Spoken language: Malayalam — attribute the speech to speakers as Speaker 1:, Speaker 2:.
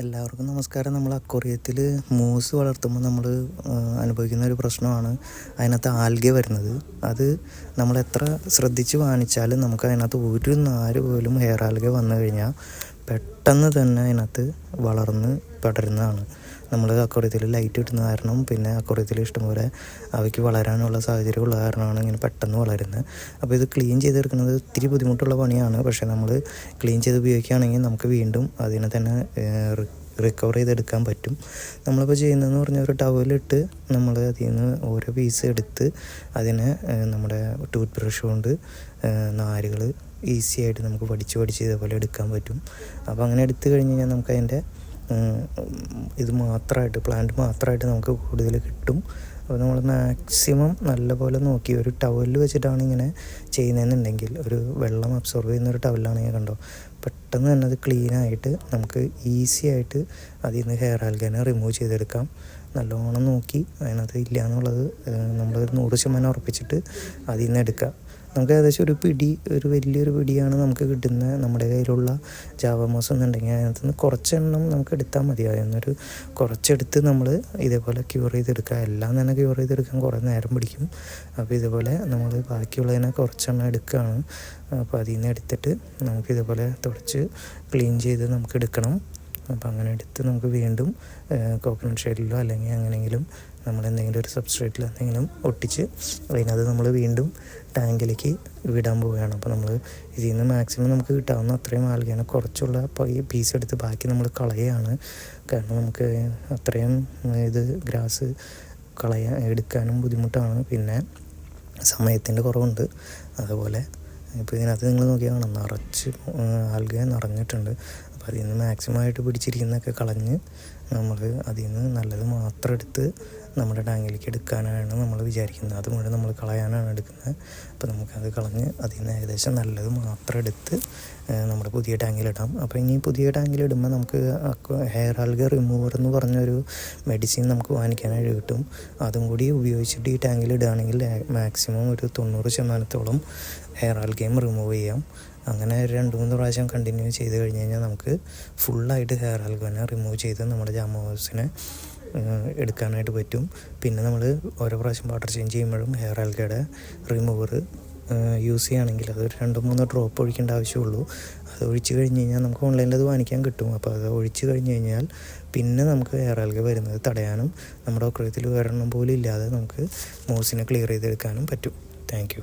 Speaker 1: എല്ലാവർക്കും നമസ്കാരം. നമ്മൾ അക്വറിയത്തിൽ മൂസ് വളർത്തുമ്പോൾ നമ്മൾ അനുഭവിക്കുന്ന ഒരു പ്രശ്നമാണ് അതിനകത്ത് ആൽഗെ വരുന്നത്. അത് നമ്മൾ എത്ര ശ്രദ്ധിച്ച് വാങ്ങിച്ചാലും നമുക്ക് അതിനകത്ത് ഒരു നാല് പോലും ഹെയർ ആൽഗെ വന്നു കഴിഞ്ഞാൽ പെട്ടെന്ന് തന്നെ അതിനകത്ത് വളർന്ന് പടരുന്നതാണ്. നമ്മൾ അക്കോറിയത്തിൽ ലൈറ്റ് കിട്ടുന്ന കാരണം പിന്നെ അക്കോറിയത്തിൽ ഇഷ്ടംപോലെ അവയ്ക്ക് വളരാനുള്ള സാഹചര്യം ഉള്ള കാരണമാണ് ഇങ്ങനെ പെട്ടെന്ന് വളരുന്നത്. അപ്പോൾ ഇത് ക്ലീൻ ചെയ്തെടുക്കുന്നത് ഒത്തിരി ബുദ്ധിമുട്ടുള്ള പണിയാണ്. പക്ഷേ നമ്മൾ ക്ലീൻ ചെയ്ത് ഉപയോഗിക്കുകയാണെങ്കിൽ നമുക്ക് വീണ്ടും അതിനെ തന്നെ റിക്കവർ ചെയ്തെടുക്കാൻ പറ്റും. നമ്മളിപ്പോൾ ചെയ്യുന്നതെന്ന് പറഞ്ഞാൽ ഒരു ടവലിട്ട് നമ്മൾ അതിൽ നിന്ന് ഓരോ പീസ് എടുത്ത് അതിനെ നമ്മുടെ ടൂത്ത് ബ്രഷ് കൊണ്ട് നാരുകൾ ഈസി ആയിട്ട് നമുക്ക് പഠിച്ച് പഠിച്ച് ഇതേപോലെ എടുക്കാൻ പറ്റും. അപ്പോൾ അങ്ങനെ എടുത്തു കഴിഞ്ഞ് കഴിഞ്ഞാൽ നമുക്ക് അതിന്റെ ഇത് മാത്രമായിട്ട് പ്ലാന്റ് മാത്രമായിട്ട് നമുക്ക് കൂടുതൽ കിട്ടും. അപ്പോൾ നമ്മൾ മാക്സിമം നല്ലപോലെ നോക്കി ഒരു ടവലിൽ വെച്ചിട്ടാണ് ഇങ്ങനെ ചെയ്യുന്നതെന്നുണ്ടെങ്കിൽ ഒരു വെള്ളം അബ്സോർവ് ചെയ്യുന്ന ഒരു ടവലാണെങ്കിൽ കണ്ടോ പെട്ടെന്ന് തന്നെ അത് ക്ലീനായിട്ട് നമുക്ക് ഈസി ആയിട്ട് അതിൽ നിന്ന് ഹെയർ ആൽഗനെ റിമൂവ് ചെയ്തെടുക്കാം. നല്ലോണം നോക്കി അതിനകത്ത് ഇല്ല എന്നുള്ളത് നമ്മൾ നൂറ് ശതമാനം ഉറപ്പിച്ചിട്ട് അതിൽ നിന്ന് എടുക്കുക. നമുക്ക് ഏകദേശം ഒരു പിടി ഒരു വലിയൊരു പിടിയാണ് നമുക്ക് കിട്ടുന്നത് നമ്മുടെ കയ്യിലുള്ള ജാവമോസ് എന്നുണ്ടെങ്കിൽ അതിനകത്ത് നിന്ന് കുറച്ചെണ്ണം നമുക്ക് എടുത്താൽ മതിയാകും എന്നൊരു കുറച്ചെടുത്ത് നമ്മൾ ഇതേപോലെ ക്യൂർ ചെയ്തെടുക്കുക. എല്ലാം തന്നെ ക്യൂർ ചെയ്തെടുക്കാൻ കുറേ നേരം പിടിക്കും. അപ്പോൾ ഇതുപോലെ നമ്മൾ ബാക്കിയുള്ളതിനെ കുറച്ചെണ്ണം എടുക്കുകയാണ്. അപ്പോൾ അതിൽ നിന്ന് എടുത്തിട്ട് നമുക്ക് ഇതേപോലെ തുടച്ച് ക്ലീൻ ചെയ്ത് നമുക്ക് എടുക്കണം. അപ്പോൾ അങ്ങനെ എടുത്ത് നമുക്ക് വീണ്ടും കോക്കനട്ട് ഷെഡിലോ അല്ലെങ്കിൽ അങ്ങനെയെങ്കിലും നമ്മൾ എന്തെങ്കിലും ഒരു സബ്സ്ട്രേറ്റിൽ എന്തെങ്കിലും ഒട്ടിച്ച് അതിനകത്ത് നമ്മൾ വീണ്ടും ടാങ്കിലേക്ക് വിടാൻ പോവുകയാണ്. അപ്പോൾ നമ്മൾ ഇതിൽ നിന്ന് മാക്സിമം നമുക്ക് കിട്ടാവുന്ന അത്രയും ആൽഗയാണ് കുറച്ചുള്ള ഈ പീസ് എടുത്ത് ബാക്കി നമ്മൾ കളയുകയാണ് കാരണം നമുക്ക് അത്രയും ഇത് ഗ്രാസ് കളയാൻ എടുക്കാനും ബുദ്ധിമുട്ടാണ്. പിന്നെ സമയത്തിന്റെ കുറവുണ്ട്. അതുപോലെ ഇപ്പോൾ ഇതിനകത്ത് നിങ്ങൾ നോക്കിയാൽ നിറച്ച് ആൽഗ നിറഞ്ഞിട്ടുണ്ട്. അപ്പോൾ അതിൽ നിന്ന് മാക്സിമം ആയിട്ട് പിടിച്ചിരിക്കുന്നൊക്കെ കളഞ്ഞ് നമ്മൾ അതിൽ നിന്ന് നല്ലത് മാത്രം എടുത്ത് നമ്മുടെ ടാങ്കിലേക്ക് എടുക്കാനാണ് നമ്മൾ വിചാരിക്കുന്നത്. അത് മുഴുവൻ നമ്മൾ കളയാനാണ് എടുക്കുന്നത്. അപ്പോൾ നമുക്കത് കളഞ്ഞ് അതിൽ നിന്ന് ഏകദേശം നല്ലത് മാത്രം എടുത്ത് നമ്മുടെ പുതിയ ടാങ്കിലിടാം. അപ്പോൾ ഇനി പുതിയ ടാങ്കിലിടുമ്പോൾ നമുക്ക് ഹെയർ ആൽഗ റിമൂവർ എന്ന് പറഞ്ഞൊരു മെഡിസിൻ നമുക്ക് വാങ്ങിക്കാനായിട്ട് കിട്ടും. അതും കൂടി ഉപയോഗിച്ചിട്ട് ഈ ടാങ്കിലിടുകയാണെങ്കിൽ മാക്സിമം ഒരു തൊണ്ണൂറ് ശതമാനത്തോളം ഹെയർ ആൽഗയും റിമൂവ് ചെയ്യാം. അങ്ങനെ രണ്ട് മൂന്ന് പ്രാവശ്യം കണ്ടിന്യൂ ചെയ്ത് കഴിഞ്ഞ് കഴിഞ്ഞാൽ നമുക്ക് ഫുള്ളായിട്ട് ഹെയർ ആൽഗനെ റിമൂവ് ചെയ്ത് നമ്മുടെ ജാമ ഹൗസിനെ എടുക്കാനായിട്ട് പറ്റും. പിന്നെ നമ്മൾ ഓരോ പ്രാവശ്യം വാട്ടർ ചേഞ്ച് ചെയ്യുമ്പോഴും ഹെയർ ആൽഗയുടെ റിമൂവർ യൂസ് ചെയ്യുകയാണെങ്കിൽ അതൊരു രണ്ടോ മൂന്നോ ഡ്രോപ്പ് ഒഴിക്കേണ്ട ആവശ്യമുള്ളൂ. അത് ഒഴിച്ച് കഴിഞ്ഞ് കഴിഞ്ഞാൽ നമുക്ക് ഓൺലൈനിൽ അത് വാങ്ങിക്കാൻ കിട്ടും. അപ്പോൾ അത് ഒഴിച്ച് കഴിഞ്ഞ് കഴിഞ്ഞാൽ പിന്നെ നമുക്ക് ഹെയർ ആൽഗ വരുന്നത് തടയാനും നമ്മുടെ ഒക്രത്തിൽ വരണം പോലും ഇല്ലാതെ നമുക്ക് മോസിനെ ക്ലിയർ ചെയ്തെടുക്കാനും പറ്റും. താങ്ക്